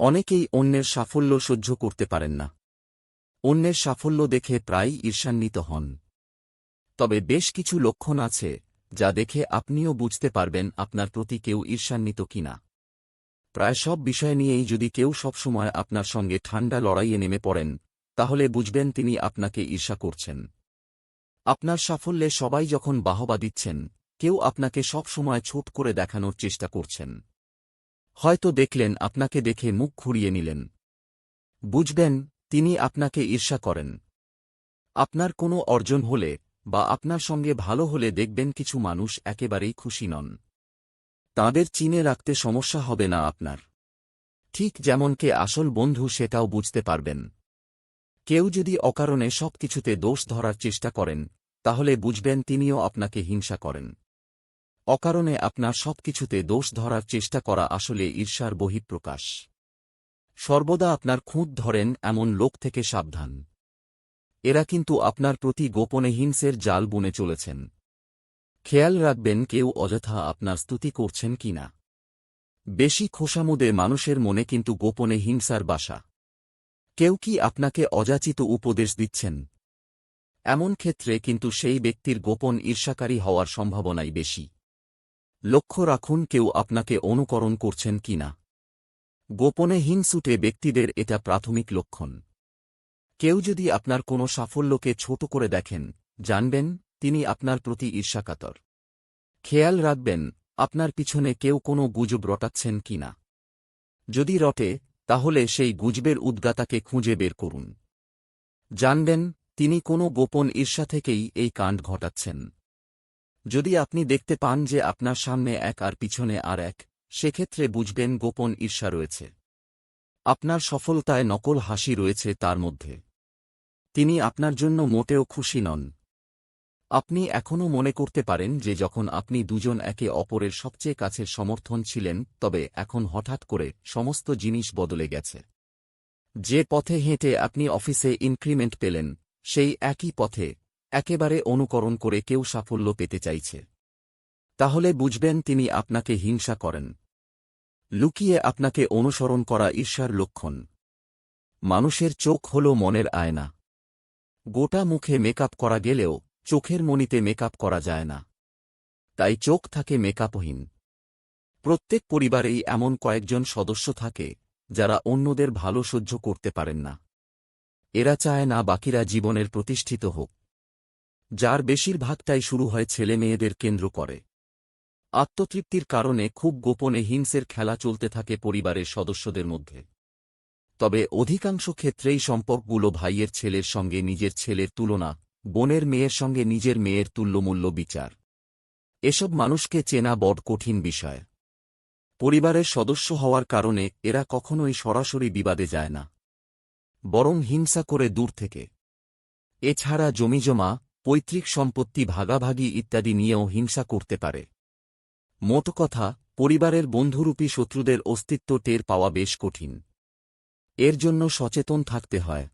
অনেকেই অন্যের সাফল্য সহ্য করতে পারেন না। অন্যের সাফল্য দেখে প্রায় ঈর্ষান্বিত হন। তবে বেশ কিছু লক্ষণ আছে, যা দেখে আপনিও বুঝতে পারবেন আপনার প্রতি কেউ ঈর্ষান্বিত কিনা। প্রায় সব বিষয় নিয়েই যদি কেউ সবসময় আপনার সঙ্গে ঠান্ডা লড়াইয়ে নেমে পড়েন, তাহলে বুঝবেন তিনি আপনাকে ঈর্ষা করছেন। আপনার সাফল্যে সবাই যখন বাহবা দিচ্ছেন, কেউ আপনাকে সব সময় ছোট করে দেখানোর চেষ্টা করছেন। হয়তো দেখলেন আপনাকে দেখে মুখ ঘুরিয়ে নিলেন। বুঝবেন, তিনি আপনাকে ঈর্ষা করেন। আপনার কোনো অর্জন হলে বা আপনার সঙ্গে ভালো হলে দেখবেন কিছু মানুষ একেবারেই খুশি নন। তাঁদের চিনে রাখতে সমস্যা হবে না আপনার। ঠিক যেমন কে আসল বন্ধু সেটাও বুঝতে পারবেন। কেউ যদি অকারণে সবকিছুতে দোষ ধরার চেষ্টা করেন, তাহলে বুঝবেন তিনিও আপনাকে হিংসা করেন। অকারণে আপনার সবকিছুতে দোষ ধরার চেষ্টা করা আসলে ঈর্ষার বহিঃপ্রকাশ। সর্বদা আপনার খুঁত ধরেন এমন লোক থেকে সাবধান। এরা কিন্তু আপনার প্রতি গোপনে হিংসের জাল বুনে চলেছেন। খেয়াল রাখবেন কেউ অযথা আপনার স্তুতি করছেন কিনা বেশি খোসামুদে মানুষের মনে কিন্তু গোপনে হিংসার বাসা। কেউ কি আপনাকে অযাচিত উপদেশ দিচ্ছেন? এমন ক্ষেত্রে কিন্তু সেই ব্যক্তির গোপন ঈর্ষাকারী হওয়ার সম্ভাবনাই বেশি। লক্ষ্য রাখুন কেউ আপনাকে অনুকরণ করছেন কিনা। গোপনে হিংসুটে ব্যক্তিদের এটা প্রাথমিক লক্ষণ। কেউ যদি আপনার কোনো সাফল্যকে ছোট করে দেখেন, জানবেন, তিনি আপনার প্রতি ঈর্ষাকাতর। খেয়াল রাখবেন, আপনার পিছনে কেউ কোনো গুজব রটাচ্ছেন কি না যদি রটে, তাহলে সেই গুজবের উদ্গাতাকে খুঁজে বের করুন। জানবেন, তিনি কোনো গোপন ঈর্ষা থেকেই এই কাণ্ড ঘটাচ্ছেন। যদি আপনি দেখতে পান যে আপনার সামনে এক আর পিছনে আর এক, সেক্ষেত্রে বুঝবেন গোপন ঈর্ষা রয়েছে। আপনার সফলতায় নকল হাসি রয়েছে তার মধ্যে। তিনি আপনার জন্য মোটেও খুশি নন। আপনি এখনও মনে করতে পারেন যে যখন আপনি দুজন একে অপরের সবচেয়ে কাছের সমর্থন ছিলেন, তবে এখন হঠাৎ করে সমস্ত জিনিস বদলে গেছে। যে পথে হেঁটে আপনি অফিসে ইনক্রিমেন্ট পেলেন, সেই একই পথে একেবারে অনুকরণ করে কেউ সাফল্য পেতে চাইছে। তাহলে বুঝবেন তিনি আপনাকে হিংসা করেন। লুকিয়ে আপনাকে অনুসরণ করা ঈর্ষার লক্ষণ। মানুষের চোখ হল মনের আয়না। গোটা মুখে মেকআপ করা গেলেও চোখের মনিতে মেকআপ করা যায় না। তাই চোখ থাকে মেকআপহীন। প্রত্যেক পরিবারেই এমন কয়েকজন সদস্য থাকে, যারা অন্যদের ভালো সহ্য করতে পারেন না। এরা চায় না বাকিরা জীবনের প্রতিষ্ঠিত হোক। যার বেশিরভাগটাই শুরু হয় ছেলে মেয়েদের কেন্দ্র করে। আত্মতৃপ্তির কারণে খুব গোপনে হিংসের খেলা চলতে থাকে পরিবারের সদস্যদের মধ্যে। তবে অধিকাংশ ক্ষেত্রেই সম্পর্কগুলো ভাইয়ের ছেলের সঙ্গে নিজের ছেলের তুলনা, বোনের মেয়ের সঙ্গে নিজের মেয়ের তুল্যমূল্য বিচার। এসব মানুষকে চেনা বড় কঠিন বিষয়। পরিবারের সদস্য হওয়ার কারণে এরা কখনোই সরাসরি বিবাদে যায় না। বরং হিংসা করে দূর থেকে। এছাড়া জমিজমা পৈতৃক সম্পত্তি ভাগাভাগি ইত্যাদি নিয়েও হিংসা করতে পারে। মোট কথা, পরিবারের বন্ধুরূপী শত্রুদের অস্তিত্ব টের পাওয়া বেশ কঠিন। এর জন্য সচেতন থাকতে হয়।